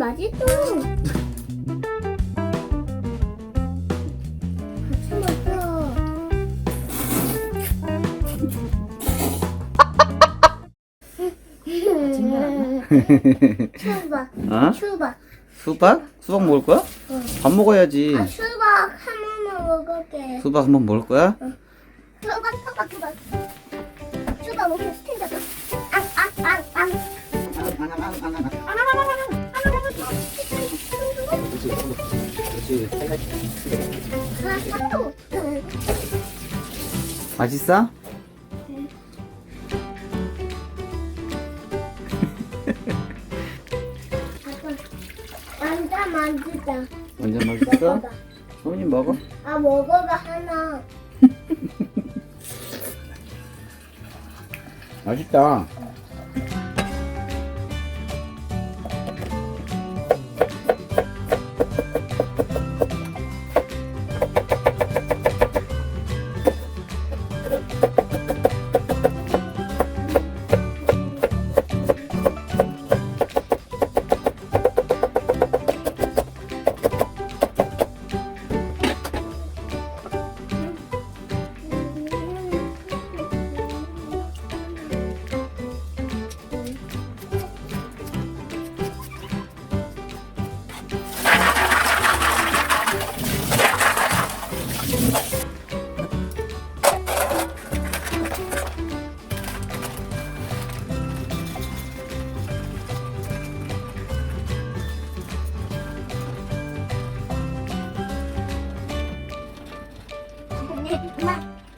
맛있어. 같이 먹어. 수박. 어? 수박. 수박? 수박 먹을 거야? 응. 밥 먹어야지. 아, 수박 한 번만 먹을게. 수박 한번 먹을 거야? 수박, 수박, 수박. 수박 먹고 스테이크. 앙, 앙, 앙, 앙. 맛있어? 완전 맛있다. 완전 맛있어? 먹어봐. 소민이 먹어. 아, 먹어봐, 하나. 맛있다.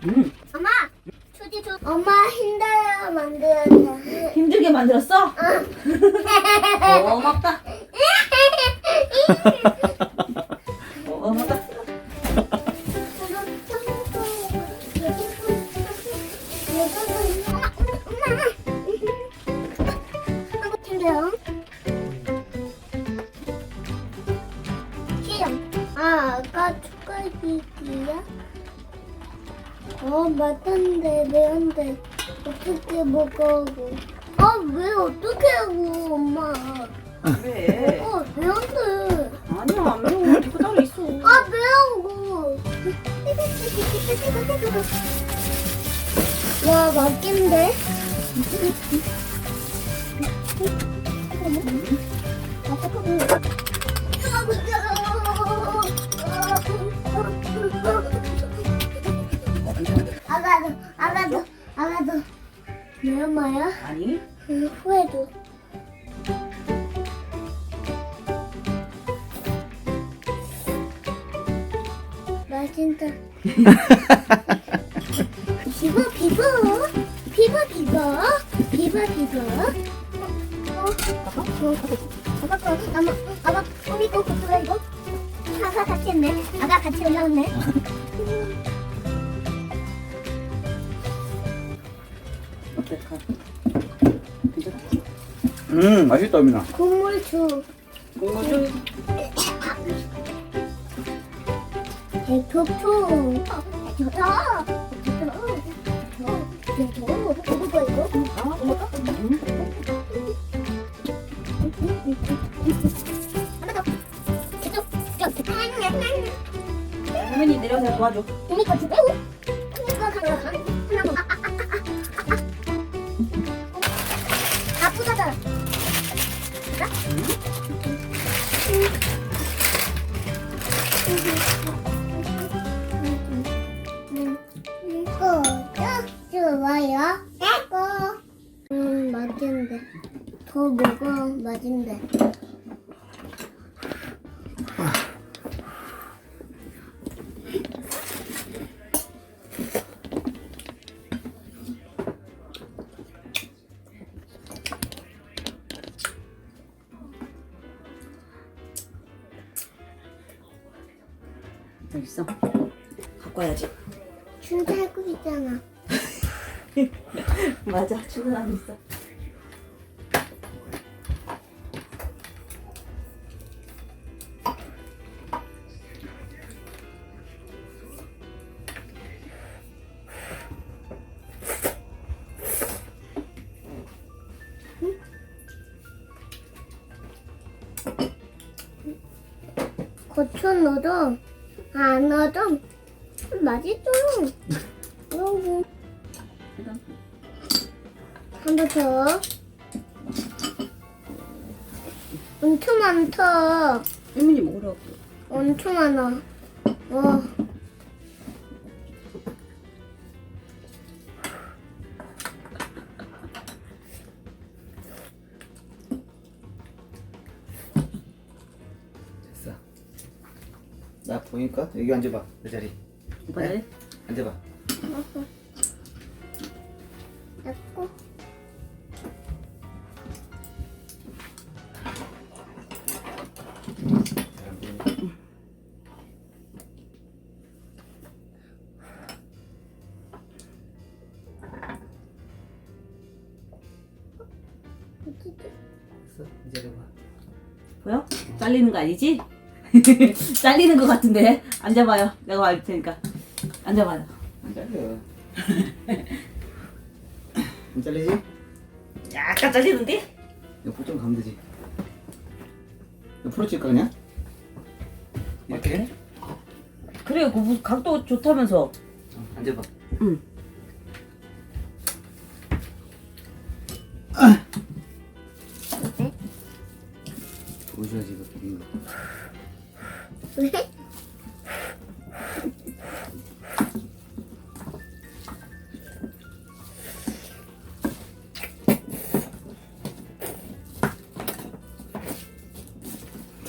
음. 엄마, 초지 줘. 엄마 힘들어 만들었어. 힘들게 만들었어? 고맙다. 고맙다. 어, 맞았는데, 매운데, 어떻게 먹어? 아, 왜 어떻게 하고, 엄마? 왜? 어, 매운데. 아니야, 안 매워. 이거 따로 있어. 아, 매워. 와, 맛있는데? 아가도, 엄마야? 아니? 응, 후회도. 맛있다. 비버 비버 비버 비버 비버 비버. 어, 어, 아빠 거 아마 아빠 우리 거 그거야 이거. 아가 같이 했네. 아가 같이 올라왔네. 어떨까? 괜찮아? 음, 맛있다, 민아. 국물 주. 국물 좀. 이쪽. 이쪽. 할머니 내려서 도와줘. 이미 거지 빼고. 여기 있어. 갖고 와야지. 준비하고 있잖아. 맞아, 출근하고 있어. 고추 넣어도 안 넣어도 맛있어. 너무 일단 한번 더. 엄청 많다. 혜민이 먹으라고. 엄청 많아. 와. 나 보니까 여기 앉아봐. 내 자리. 오빠 네? 잘 앉아봐. 잡고. 잘안 보이니까. 됐어. 이 자리 봐. 보여? 잘리는 거 아니지? 잘리는 거 같은데 앉아봐요. 내가 알 테니까 앉아봐요. 안 잘려. 안 잘리지? 약간 잘리는데? 옆으로 좀 가면 되지. 옆으로 칠까 그냥? 이렇게? 그래 그 무슨 각도 좋다면서. 어, 앉아봐. 응.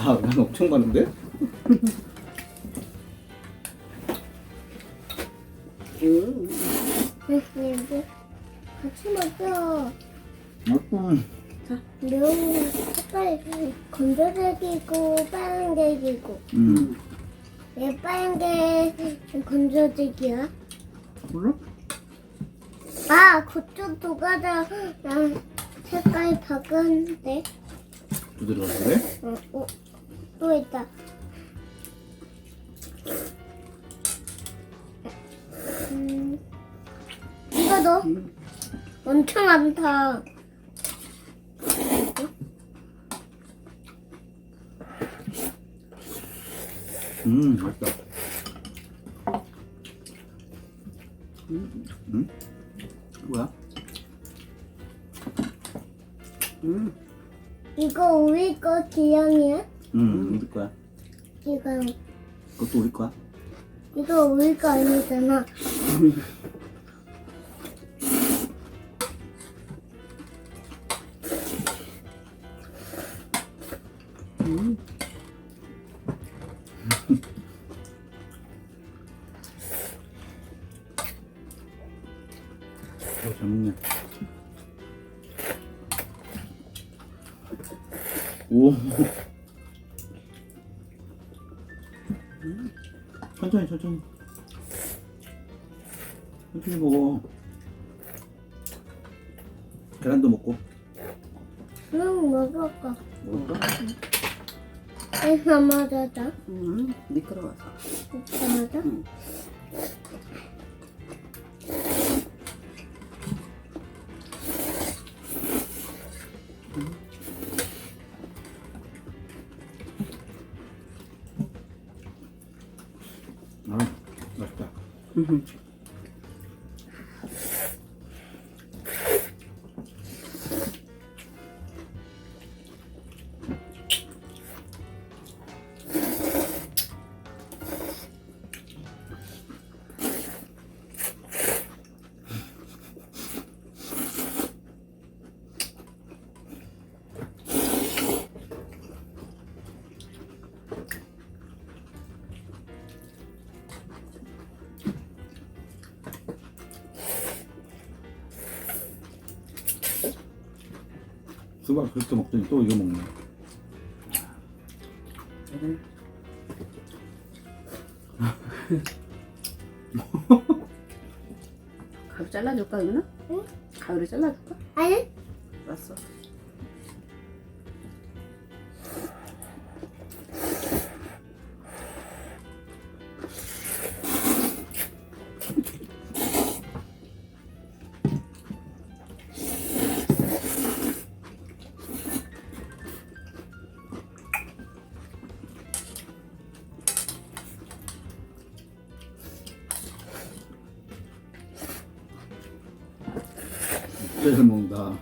다난 엄청 많은데? 음. 이거 같이 먹어. 음. 매운 색깔이 건조색이고 빨간색이고 음. 왜 빨간 게 건조색이야? 몰라? 아 그쪽 색깔이 바뀌었는데 또 들어갔어 그래? 어, 어, 또 있다 음, 이거도 엄청 많다 음 맛있다. 음? 음? 뭐야? 음. 이거 우리 거 기영이야? 음 우리 거야. 이거 그것도 우리 거야. 이거 우리 거 아니잖아 천천히 먹어. 계란도 먹고. 응 먹을까 먹을까? 이거 맞아자 음. 미끄러워서. 이거 맞아? 응. 아, 맛있다. 음. 수박 그렇게 먹더니 또 이거 먹네. 음. 가위 잘라줄까 그러면? 응? 가위로 잘라줄까? 아니 알았어. 잘 먹는다.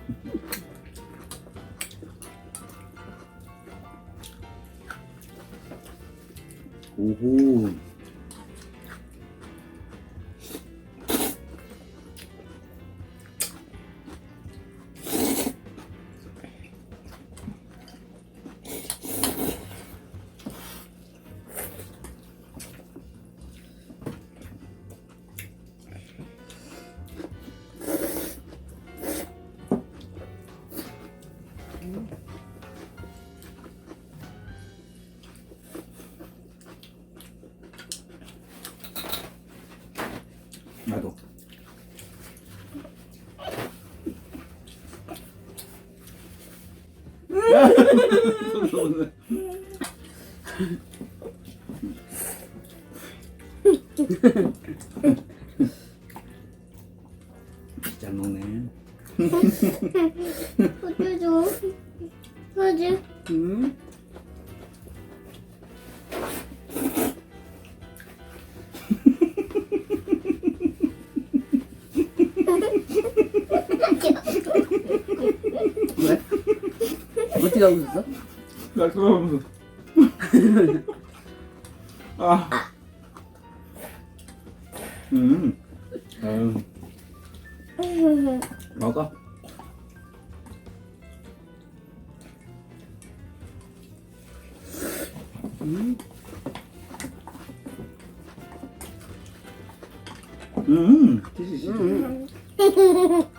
잘 먹네. 호주 줘. 호주. 음. 어떻게 하고 있었어? 나 그러면서. 아. 음. 아유, 먹어. 음. 음. 음.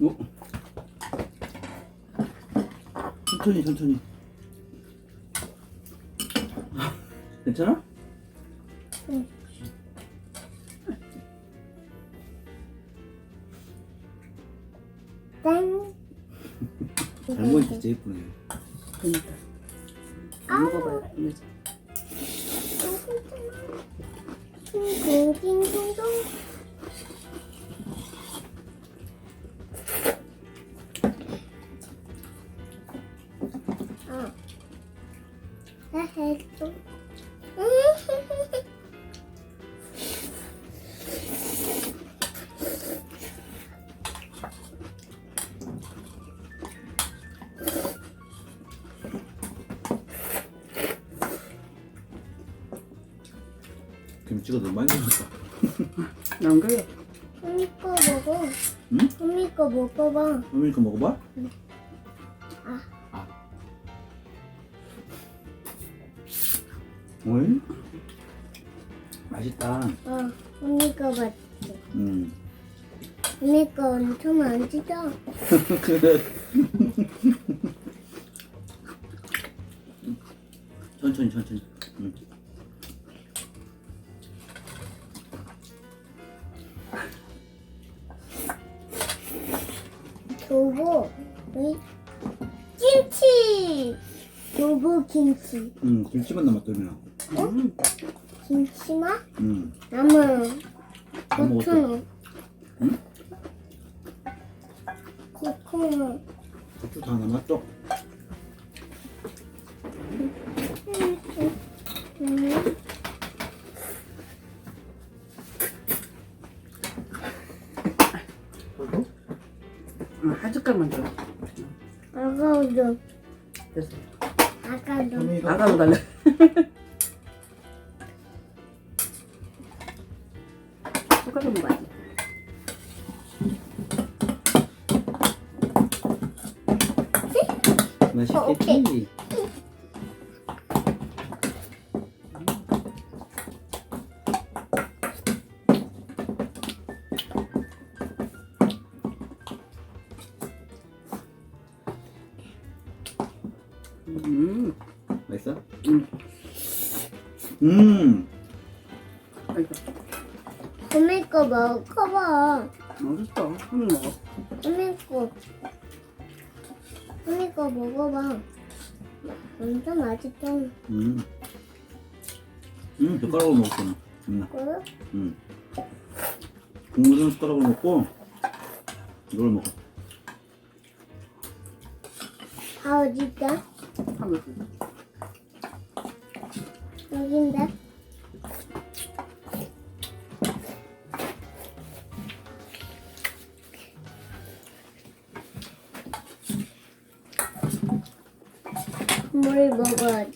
어? 천천히 천천히. 괜찮아? 땡. 잘 먹으니까 진짜 예쁘네. 그러니까. 먹어봐요. 이거지. 딩 김치가 너무 많이 들었다. 난 그래. 언니 거 먹어. 응? 언니 거 먹어봐. 어머니 거 먹어봐. 아. 아. 뭘? 맛있다. 어, 언니 거 맞지? 음. 언니 거 엄청 안 찢어. 김치. 음, 김치만 남았더니. 음. 김치만 음. 남은 다 먹었어. 고추는. 응? 고추는. 고추 다 남았어. 음. 그리고 음, 한 숟갈만 줘. 아까도 됐어. 아까도 아가도 달래. 숟갈로 먹어야지. 어, 오케이. 맛있겠지? 음. 맛있어? 음. 음. 맛있어. 언니 거 먹어봐. 맛있어. 한번 먹어. 언니 거. 언니 거 먹어봐. 완전 맛있어. 음. 음, 젓가락으로 먹었구나. 음, 그래? 음. 국물은 숟가락으로 먹고, 이걸 먹어. 다 어딨다? 여긴데? 물 먹어야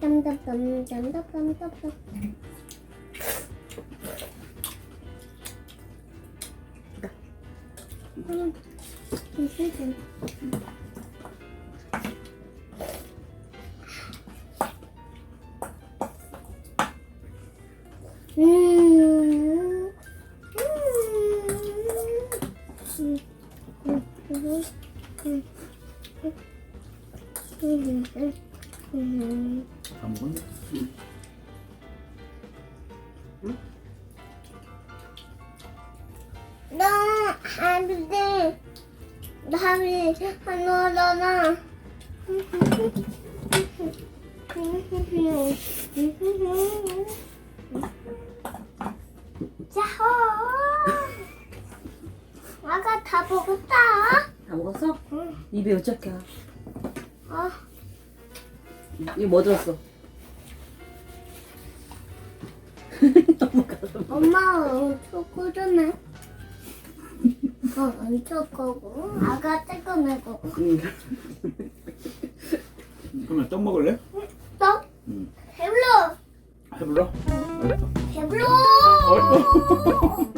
땀땀땀땀땀땀땀땀 음, 음, 음. 음. 음. 음. 음. 음. 음. 음. 다 먹었네. 나 하는데 나비 하나잖아. 야호! 아가 다 먹었다. 다 먹었어? 응. 입에 어쩌게 아, 이거 뭐 들었어? 엄마 엄청 꾸르네. 어, 엄청 거고 아가 뜨거매고 응. 그러면 떡 먹을래? 떡 응. 배불러 해불러? 알겠어. 배불러. 어이구.